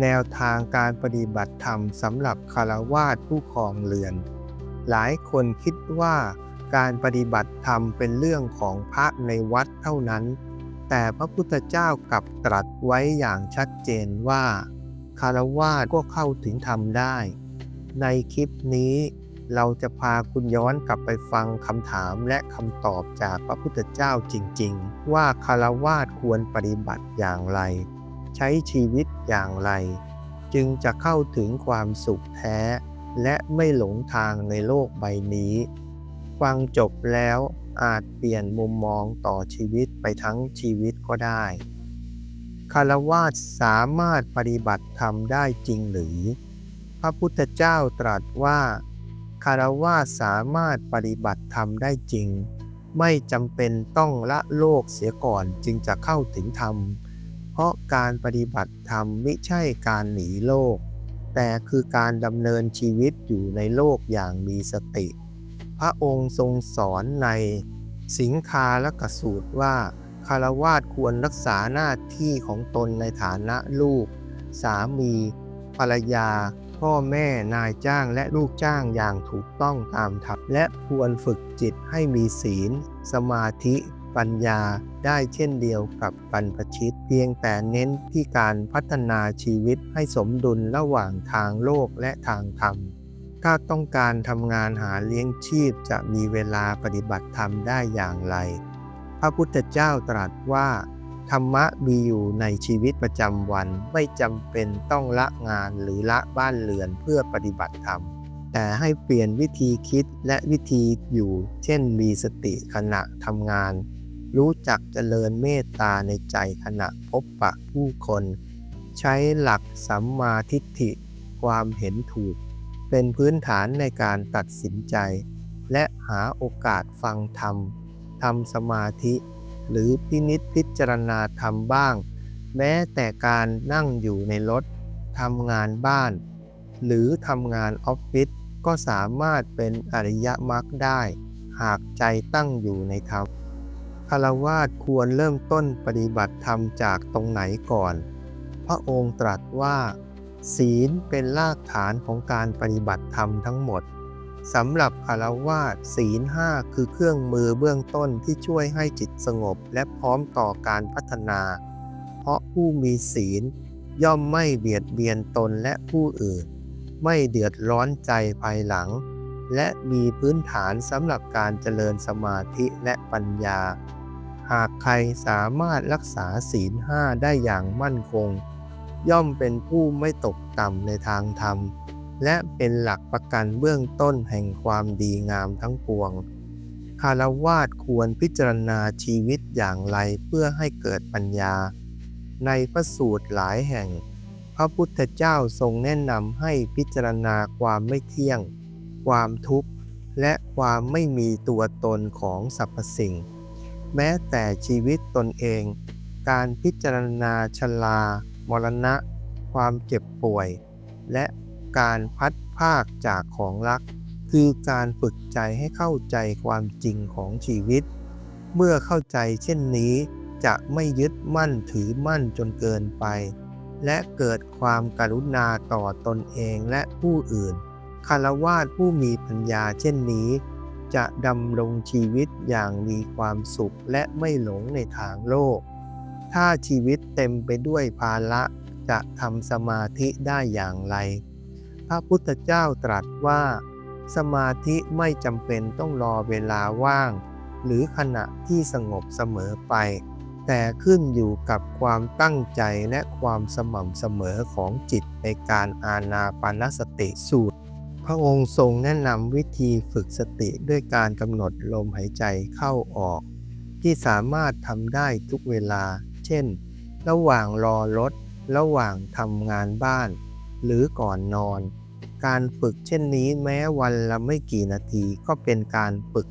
แนวทางการปฏิบัติธรรมสำหรับคารวาสผู้ครองเรือน หลายคนคิดว่าการปฏิบัติธรรมเป็นเรื่องของพระในวัดเท่านั้น แต่พระพุทธเจ้ากลับตรัสไว้อย่างชัดเจนว่า คารวาสก็เข้าถึงธรรมได้ ในคลิปนี้เราจะพาคุณย้อนกลับไปฟังคำถามและคำตอบจากพระพุทธเจ้าจริง ๆ ว่าคารวาสควรปฏิบัติอย่างไร ใช้ชีวิตอย่างไร จึงจะเข้าถึงความสุขแท้ และไม่หลงทางในโลกใบนี้ ฟังจบแล้วอาจเปลี่ยนมุมมองต่อชีวิตไปทั้งชีวิตก็ได้คารวาสสามารถปฏิบัติธรรมได้จริงหรือ พระพุทธเจ้าตรัสว่าคารวาสสามารถปฏิบัติธรรมได้จริง ไม่จำเป็นต้องละโลกเสียก่อนจึงจะเข้าถึงธรรม ราะการปฏิบัติธรรมไม่ใช่การหนีโลก แต่คือการดำเนินชีวิตอยู่ในโลกอย่างมีสติ พระองค์ทรงสอนในสิงคาและกสูตรว่าคารวาสควรรักษาหน้าที่ของตนในฐานะลูก สามี ภรรยา พ่อแม่นายจ้างและลูกจ้างอย่างถูกต้องตามธรรมและควรฝึกจิตให้มีศีล สมาธิ ปัญญาได้เช่นเดียวกับบรรพชิต เพียงแต่เน้นที่การพัฒนาชีวิตให้สมดุลระหว่างทางโลกและทางธรรม ถ้าต้องการทำงานหาเลี้ยงชีพจะมีเวลาปฏิบัติธรรมได้อย่างไร พระพุทธเจ้าตรัสว่าธรรมะมีอยู่ในชีวิตประจำวันไม่จำเป็นต้องละงานหรือละบ้านเรือนเพื่อปฏิบัติธรรม แต่ให้เปลี่ยนวิธีคิดและวิธีอยู่ เช่นมีสติขณะทำงาน รู้จักเจริญเมตตาในใจขณะพบปะผู้คน ใช้หลักสัมมาทิฏฐิ ความเห็นถูก เป็นพื้นฐานในการตัดสินใจ และหาโอกาสฟังธรรมทำสมาธิ หรือพินิจพิจารณาธรรมบ้าง แม้แต่การนั่งอยู่ในรถทำงานบ้าน หรือทำงานออฟฟิศก็สามารถเป็นอริยมรรคได้ หากใจตั้งอยู่ในธรรม คารวาสควรเริ่มต้นปฏิบัติธรรมจากตรงไหนก่อน พระองค์ตรัสว่า ศีลเป็นรากฐานของการปฏิบัติธรรมทั้งหมดสำหรับคารวาสศีลห้าคือเครื่องมือเบื้องต้นที่ช่วยให้จิตสงบและพร้อมต่อการพัฒนา เพราะผู้มีศีลย่อมไม่เบียดเบียนตนและผู้อื่น ไม่เดือดร้อนใจภายหลัง และมีพื้นฐานสำหรับการเจริญสมาธิและปัญญา หากใครสามารถรักษาศีลห้าได้อย่างมั่นคง ย่อมเป็นผู้ไม่ตกต่ำในทางธรรม และเป็นหลักประกันเบื้องต้นแห่งความดีงามทั้งปวง คารวาสควรพิจารณาชีวิตอย่างไรเพื่อให้เกิดปัญญา ในพระสูตรหลายแห่ง พระพุทธเจ้าทรงแนะนำให้พิจารณาความไม่เที่ยง ความทุกข์ และความไม่มีตัวตนของสรรพสิ่ง แม้แต่ชีวิตตนเอง การพิจารณาชลา มรณะ ความเจ็บป่วย และการพัดภาคจากของรัก คือการฝึกใจให้เข้าใจความจริงของชีวิต เมื่อเข้าใจเช่นนี้จะไม่ยึดมั่นถือมั่นจนเกินไป และเกิดความกรุณาต่อตนเองและผู้อื่นคารวาสผู้มีปัญญาเช่นนี้ จะดำรงชีวิตอย่างมีความสุขและไม่หลงในทางโลก ถ้าชีวิตเต็มไปด้วยภาระจะทำสมาธิได้อย่างไร พระพุทธเจ้าตรัสว่า สมาธิไม่จำเป็นต้องรอเวลาว่าง หรือขณะที่สงบเสมอไป แต่ขึ้นอยู่กับความตั้งใจและความสม่ำเสมอของจิตในการอานาปานสติสูตร พระองค์ทรงแนะนำวิธีฝึกสติด้วยการกำหนดลมหายใจเข้าออก ที่สามารถทำได้ทุกเวลา เช่น ระหว่างรอรถ ระหว่างทำงานบ้าน หรือก่อนนอน การฝึกเช่นนี้แม้วันละไม่กี่นาทีก็เป็นการฝึก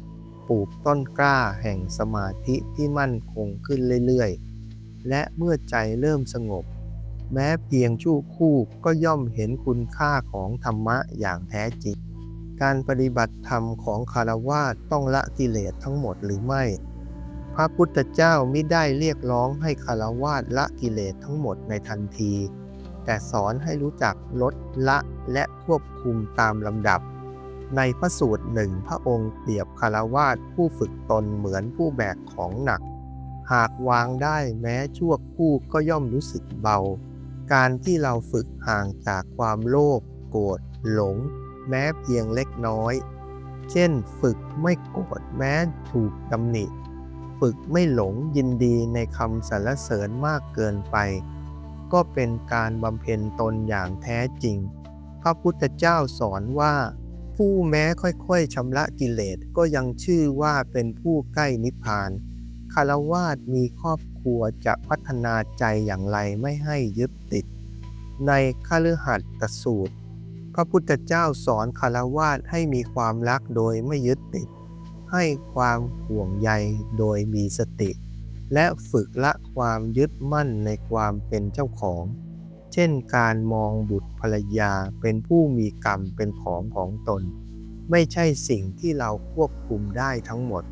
ปลูกต้นกล้าแห่งสมาธิที่มั่นคงขึ้นเรื่อยๆ และเมื่อใจเริ่มสงบ แม้เพียงชั่วคู่ก็ย่อมเห็นคุณค่าของธรรมะอย่างแท้จริง การปฏิบัติธรรมของคารวะต้องละกิเลสทั้งหมดหรือไม่ พระพุทธเจ้าไม่ได้เรียกร้องให้คารวะละกิเลสทั้งหมดในทันที แต่สอนให้รู้จักลดละและควบคุมตามลำดับ ในพระสูตรหนึ่งพระองค์เปรียบคารวาสผู้ฝึกตนเหมือนผู้แบกของหนัก หากวางได้แม้ชั่วคู่ก็ย่อมรู้สึกเบา การที่เราฝึกห่างจากความโลภโกรธหลง แม้เพียงเล็กน้อย เช่น ฝึกไม่โกรธแม้ถูกตำหนิ ฝึกไม่หลงยินดีในคำสรรเสริญมากเกินไป ก็เป็นการบำเพ็ญตนอย่างแท้จริง พระพุทธเจ้าสอนว่า ผู้แม้ค่อยๆชำระกิเลสก็ยังชื่อว่าเป็นผู้ใกล้นิพพานารวาสมีครอบครัวจะพัฒนาใจอย่างไรไม่ให้ยึดติด ในคฤหัสถสูตร พระพุทธเจ้าสอนคารวาสให้มีความรักโดยไม่ยึดติด ให้ความห่วงใยโดยมีสติ และฝึกละความยึดมั่นในความเป็นเจ้าของ เช่นการมองบุตรภรรยาเป็นผู้มีกรรมเป็นของของตน ไม่ใช่สิ่งที่เราควบคุมได้ทั้งหมด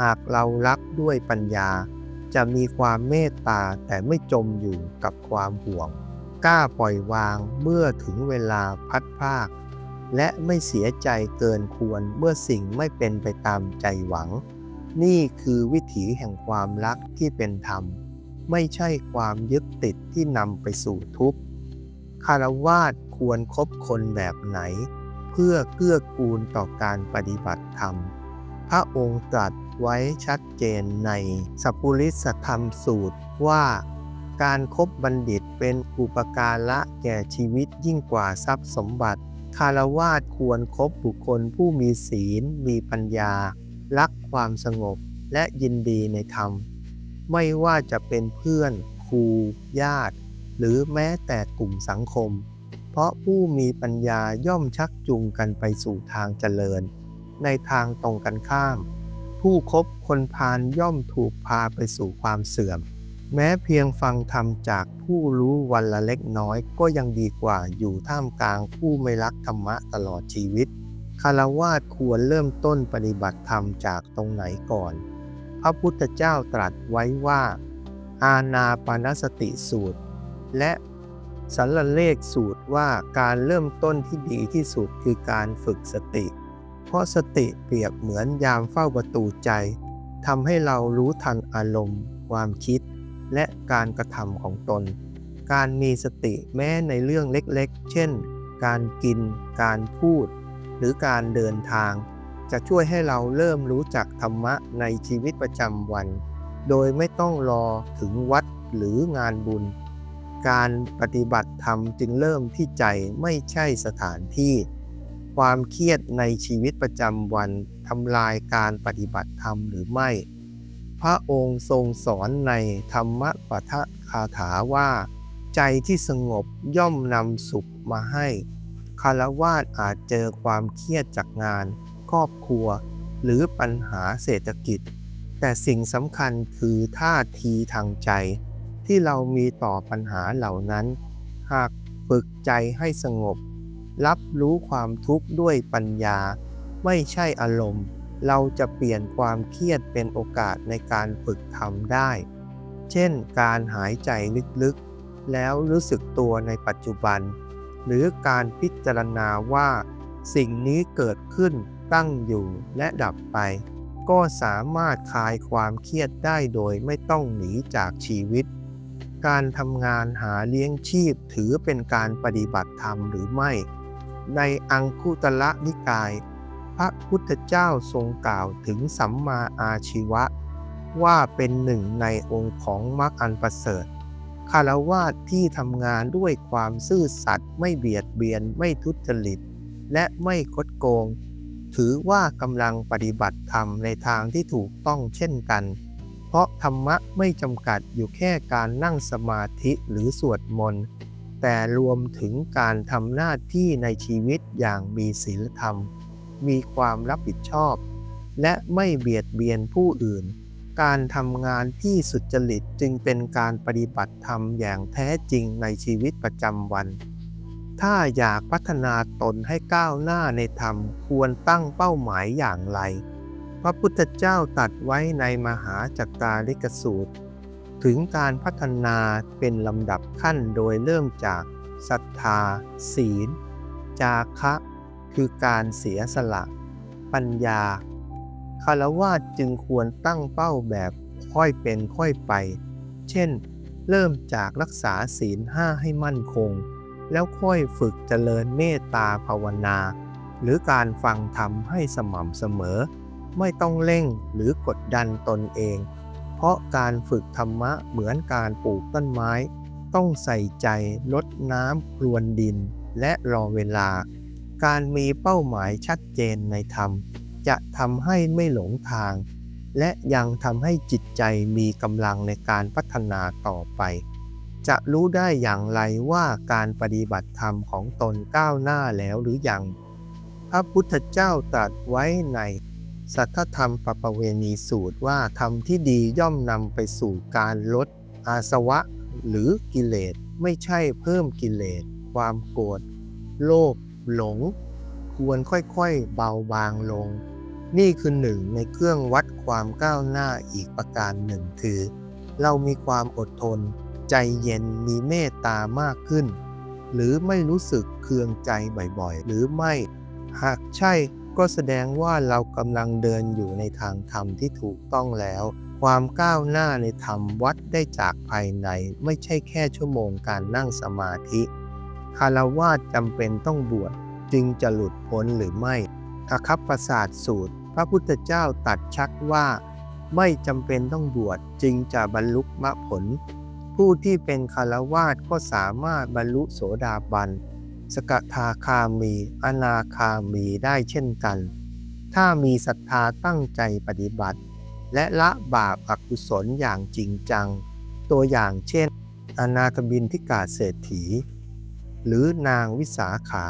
หากเรารักด้วยปัญญา จะมีความเมตตาแต่ไม่จมอยู่กับความห่วง กล้าปล่อยวางเมื่อถึงเวลาพัดพรากและไม่เสียใจเกินควรเมื่อสิ่งไม่เป็นไปตามใจหวัง นี่คือวิถีแห่งความรักที่เป็นธรรม ไม่ใช่ความยึดติดที่นำไปสู่ทุกข์คารวาสควรคบคนแบบไหน เพื่อเกื้อกูลต่อการปฏิบัติธรรม พระองค์ตรัส ไว้ชัดเจนในสัพพุริสธรรมสูตรว่าการครบบัณฑิตเป็นอุปการะแก่ชีวิตยิ่งกว่าทรัพย์สมบัติ คารวาสควรคบบุคคลผู้มีศีล มีปัญญา รักความสงบและยินดีในธรรม ไม่ว่าจะเป็นเพื่อน ครู ญาติ หรือแม้แต่กลุ่มสังคม เพราะผู้มีปัญญาย่อมชักจูงกันไปสู่ทางเจริญ ในทางตรงกันข้าม ผู้คบคนพาลย่อมถูกพาไปสู่ความเสื่อม แม้เพียงฟังธรรมจากผู้รู้วันละเล็กน้อยก็ยังดีกว่าอยู่ท่ามกลางผู้ไม่รักธรรมะตลอดชีวิตคารวาสควรเริ่มต้นปฏิบัติธรรมจากตรงไหนก่อน พระพุทธเจ้าตรัสไว้ว่า อาณาปานสติสูตร และสัลเลขสูตรว่าการเริ่มต้นที่ดีที่สุดคือการฝึกสติ เพราะสติเปรียบเหมือนยามเฝ้าประตูใจทำให้เรารู้ทันอารมณ์ ความคิด และการกระทำของตน การมีสติแม้ในเรื่องเล็กๆ เช่น การกิน การพูด หรือการเดินทาง จะช่วยให้เราเริ่มรู้จักธรรมะในชีวิตประจำวัน โดยไม่ต้องรอถึงวัดหรืองานบุญ การปฏิบัติธรรมจึงเริ่มที่ใจไม่ใช่สถานที่ ความเครียดในชีวิตประจำวันทำลายการปฏิบัติธรรมหรือไม่ พระองค์ทรงสอนในธรรมปทคาถาว่า ใจที่สงบย่อมนำสุขมาให้ คารวาสอาจเจอความเครียดจากงาน ครอบครัว หรือปัญหาเศรษฐกิจ แต่สิ่งสำคัญคือท่าทีทางใจ ที่เรามีต่อปัญหาเหล่านั้น หากฝึกใจให้สงบ รับรู้ความทุกข์ด้วยปัญญา ไม่ใช่อารมณ์ เราจะเปลี่ยนความเครียดเป็นโอกาสในการฝึกทำได้ เช่น การหายใจลึกๆ แล้วรู้สึกตัวในปัจจุบัน หรือการพิจารณาว่า สิ่งนี้เกิดขึ้นตั้งอยู่และดับไป ก็สามารถคลายความเครียดได้โดยไม่ต้องหนีจากชีวิต การทำงานหาเลี้ยงชีพถือเป็นการปฏิบัติธรรมหรือไม่ ในอังคุตละนิกาย พระพุทธเจ้าทรงกล่าวถึงสัมมาอาชีวะ ว่าเป็นหนึ่งในองค์ของมรรคอันประเสริฐคารวาสที่ทำงานด้วยความซื่อสัตย์ไม่เบียดเบียนไม่ทุจริต และไม่คดโกง ถือว่ากำลังปฏิบัติธรรมในทางที่ถูกต้องเช่นกัน เพราะธรรมะไม่จำกัดอยู่แค่การนั่งสมาธิหรือสวดมนต์ แต่รวมถึงการทำหน้าที่ในชีวิตอย่างมีศีลธรรม มีความรับผิดชอบ และไม่เบียดเบียนผู้อื่น การทำงานที่สุจริตจึงเป็นการปฏิบัติธรรมอย่างแท้จริงในชีวิตประจำวัน ถ้าอยากพัฒนาตนให้ก้าวหน้าในธรรมควรตั้งเป้าหมายอย่างไร พระพุทธเจ้าตรัดไว้ในมหาจักราลิกสูตร ถึงการพัฒนาเป็นลำดับขั้นโดยเริ่มจากศรัทธา ศีล จาคะ คือการเสียสละ ปัญญาคารวาสจึงควรตั้งเป้าแบบค่อยเป็นค่อยไป เช่น เริ่มจากรักษาศีลห้าให้มั่นคง แล้วค่อยฝึกเจริญเมตตาภาวนา หรือการฟังธรรมให้สม่ำเสมอ ไม่ต้องเร่งหรือกดดันตนเอง เพราะการฝึกธรรมะเหมือนการปลูกต้นไม้ ต้องใส่ใจลดน้ำพรวนดินและรอเวลา การมีเป้าหมายชัดเจนในธรรม จะทำให้ไม่หลงทาง และยังทำให้จิตใจมีกำลังในการพัฒนาต่อไป จะรู้ได้อย่างไรว่าการปฏิบัติธรรมของตนก้าวหน้าแล้วหรือยัง พระพุทธเจ้าตรัสไว้ใน สัทธธรรมปปเวณีสูตรว่าธรรมที่ดีย่อมนำไปสู่การลดอาสวะหรือกิเลสไม่ใช่เพิ่มกิเลส ความโกรธโลภหลง ควรค่อยๆเบาบางลง นี่คือหนึ่งในเครื่องวัดความก้าวหน้าอีกประการหนึ่งคือ เรามีความอดทน ใจเย็นมีเมตตามากขึ้น หรือไม่รู้สึกเคืองใจบ่อยๆ หรือไม่ หากใช่ ก็แสดงว่าเรากำลังเดินอยู่ในทางธรรมที่ถูกต้องแล้ว ความก้าวหน้าในธรรมวัดได้จากภายในไม่ใช่แค่ชั่วโมงการนั่งสมาธิคารวาสจำเป็นต้องบวชจึงจะหลุดพ้นหรือไม่อาคัปประสาทสูตร พระพุทธเจ้าตัดชัดว่า ไม่จำเป็นต้องบวชจึงจะบรรลุมรรคผล ผู้ที่เป็นคารวาสก็สามารถบรรลุโสดาบัน สกทาคามี อนาคามีได้เช่นกัน ถ้ามีศรัทธาตั้งใจปฏิบัติ และละบาปอกุศลอย่างจริงจัง ตัวอย่างเช่น อนาถบินทิกาเศรษฐี หรือนางวิสาขา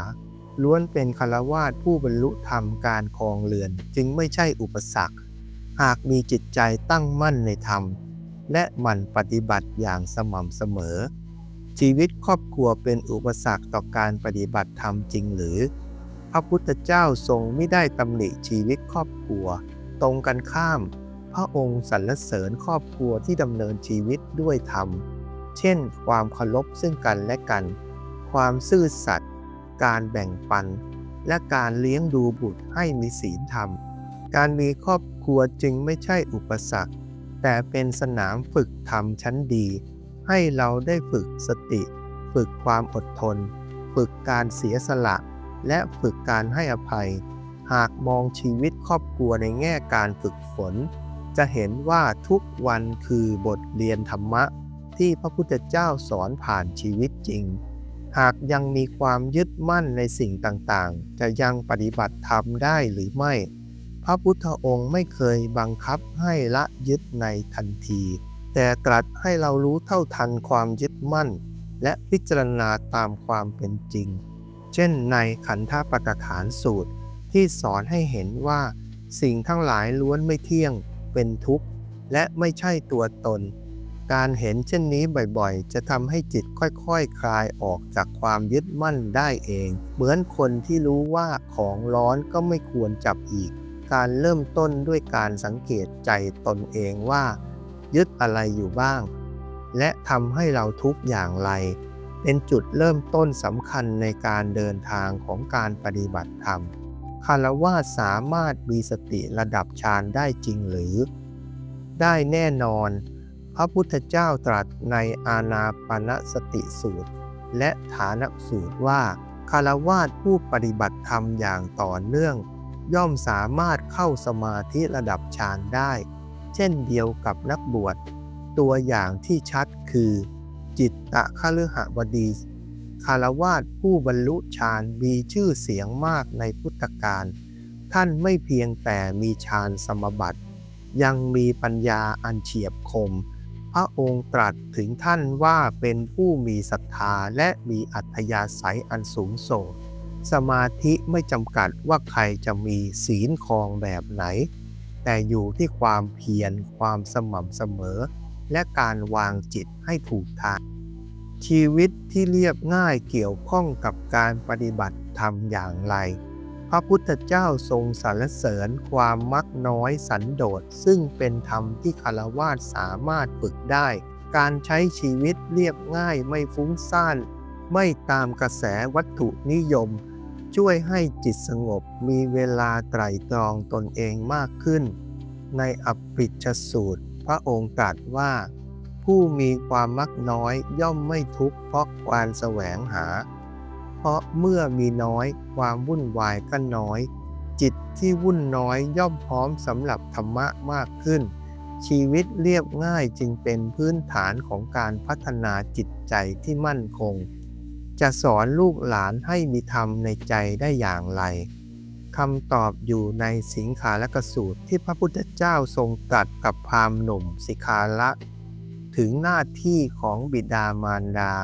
ล้วนเป็นคารวาสผู้บรรลุธรรมการครองเรือนจึงไม่ใช่อุปสรรค หากมีจิตใจตั้งมั่นในธรรม และหมั่นปฏิบัติอย่างสม่ำเสมอ ชีวิตครอบครัวเป็นอุปสรรคต่อการปฏิบัติธรรมจริงหรือ พระพุทธเจ้าทรงไม่ได้ตำหนิชีวิตครอบครัว ตรงกันข้าม พระองค์สรรเสริญครอบครัวที่ดำเนินชีวิตด้วยธรรม เช่น ความเคารพซึ่งกันและกัน ความซื่อสัตย์การแบ่งปัน และการเลี้ยงดูบุตรให้มีศีลธรรม การมีครอบครัวจึงไม่ใช่อุปสรรค แต่เป็นสนามฝึกธรรมชั้นดี ให้เราได้ฝึกสติ ฝึกความอดทน ฝึกการเสียสละ และฝึกการให้อภัย หากมองชีวิตครอบครัวในแง่การฝึกฝน จะเห็นว่าทุกวันคือบทเรียนธรรมะ ที่พระพุทธเจ้าสอนผ่านชีวิตจริง หากยังมีความยึดมั่นในสิ่งต่างๆ จะยังปฏิบัติธรรมได้หรือไม่ พระพุทธองค์ไม่เคยบังคับให้ละยึดในทันที แต่ตรัสให้เรารู้เท่าทันความยึดมั่น และพิจารณาตามความเป็นจริง เช่นในขันธปฏฐานสูตร ที่สอนให้เห็นว่าสิ่งทั้งหลายล้วนไม่เที่ยง เป็นทุกข์ และไม่ใช่ตัวตน การเห็นเช่นนี้บ่อยๆ จะทำให้จิตค่อยๆคคลายออกจากความยึดมั่นได้เอง เหมือนคนที่รู้ว่าของร้อนก็ไม่ควรจับอีก การเริ่มต้นด้วยการสังเกตใจตนเองว่า ยึดอะไรอยู่บ้าง และทำให้เราทุกอย่างไร เป็นจุดเริ่มต้นสำคัญในการเดินทางของการปฏิบัติธรรมคารวะสามารถมีสติระดับฌานได้จริงหรือ ได้แน่นอน พระพุทธเจ้าตรัสในอาณาปณสติสูตร และฐานสูตรว่าคารวาสผู้ปฏิบัติธรรมอย่างต่อเนื่อง ย่อมสามารถเข้าสมาธิระดับฌานได้ เช่นเดียวกับนักบวช ตัวอย่างที่ชัดคือ จิตตะคฤหบดี คารวาสผู้บรรลุฌานมีชื่อเสียงมากในพุทธกาลท่านไม่เพียงแต่มีฌานสมบัติ ยังมีปัญญาอันเฉียบคม พระองค์ตรัสถึงท่านว่าเป็นผู้มีศรัทธาและมีอัธยาศัยอันสูงส่ง สมาธิไม่จำกัดว่าใครจะมีศีลครองแบบไหน แต่อยู่ที่ความเพียรความสม่ำเสมอ และการวางจิตให้ถูกทาง ชีวิตที่เรียบง่ายเกี่ยวข้องกับการปฏิบัติธรรมอย่างไร พระพุทธเจ้าทรงสรรเสริญความมักน้อยสันโดษซึ่งเป็นธรรมที่คารวาสสามารถฝึกได้ การใช้ชีวิตเรียบง่ายไม่ฟุ้งซ่านไม่ตามกระแสวัตถุนิยม ช่วยให้จิตสงบมีเวลาไตร่ตรองตนเองมากขึ้น ในอภิชสูตร พระองค์ตรัสว่า ผู้มีความมักน้อยย่อมไม่ทุกข์เพราะการแสวงหา เพราะเมื่อมีน้อยความวุ่นวายก็น้อย จิตที่วุ่นน้อยย่อมพร้อมสำหรับธรรมะมากขึ้น ชีวิตเรียบง่ายจึงเป็นพื้นฐานของการพัฒนาจิตใจที่มั่นคง จะสอนลูกหลานให้มีธรรมในใจได้อย่างไรคำตอบอยู่ในสิงคาลกสูตรที่พระพุทธเจ้าทรงตรัสกับพราหมณ์หนุ่มสิคาละ ถึงหน้าที่ของบิดามารดา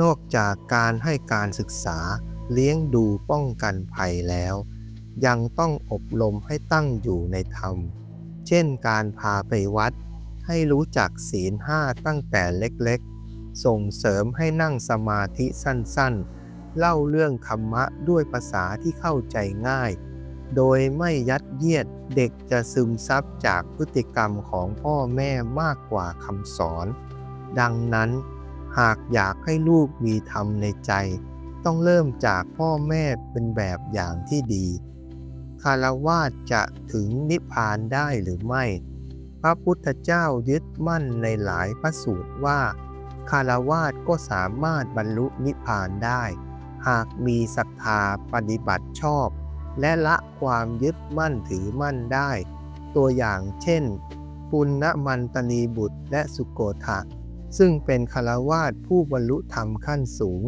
นอกจากการให้การศึกษาเลี้ยงดูป้องกันภัยแล้ว ยังต้องอบรมให้ตั้งอยู่ในธรรม เช่นการพาไปวัด ให้รู้จักศีลห้าตั้งแต่เล็กๆ ส่งเสริมให้นั่งสมาธิสั้นๆ เล่าเรื่องธรรมะด้วยภาษาที่เข้าใจง่าย โดยไม่ยัดเยียดเด็กจะซึมซับจากพฤติกรรมของพ่อแม่มากกว่าคำสอน ดังนั้น หากอยากให้ลูกมีธรรมในใจ ต้องเริ่มจากพ่อแม่เป็นแบบอย่างที่ดีคารวาสจะถึงนิพพานได้หรือไม่ พระพุทธเจ้ายึดมั่นในหลายพระสูตรว่า คารวาสก็สามารถบรรลุนิพพานได้ หากมีศรัทธาปฏิบัติชอบ และละความยึดมั่นถือมั่นได้ ตัวอย่างเช่น ปุณณมันตนีบุตรและสุโกทะซึ่งเป็นคารวาสผู้บรรลุธรรมขั้นสูง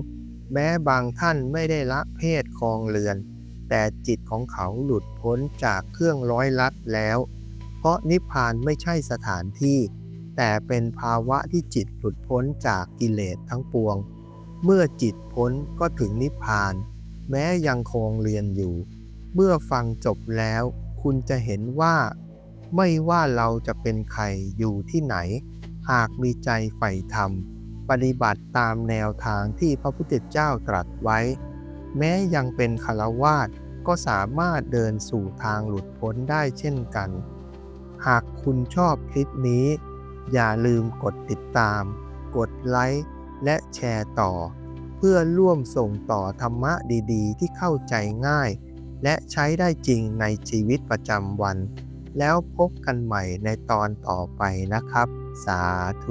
แม้บางท่านไม่ได้ละเพศครองเรือน แต่จิตของเขาหลุดพ้นจากเครื่องร้อยลัดแล้ว เพราะนิพพานไม่ใช่สถานที่ แต่เป็นภาวะที่จิตหลุดพ้นจากกิเลสทั้งปวง เมื่อจิตพ้นก็ถึงนิพพาน แม้ยังคงเรียนอยู่ เมื่อฟังจบแล้ว คุณจะเห็นว่า ไม่ว่าเราจะเป็นใครอยู่ที่ไหน หากมีใจใฝ่ธรรม ปฏิบัติตามแนวทางที่พระพุทธเจ้าตรัสไว้ แม้ยังเป็นคารวาสก็สามารถเดินสู่ทางหลุดพ้นได้เช่นกัน หากคุณชอบคลิปนี้ อย่าลืมกดติดตาม กดไลค์และแชร์ต่อ เพื่อร่วมส่งต่อธรรมะดีๆ ที่เข้าใจง่าย และใช้ได้จริงในชีวิตประจำวัน แล้วพบกันใหม่ในตอนต่อไปนะครับ สาธุ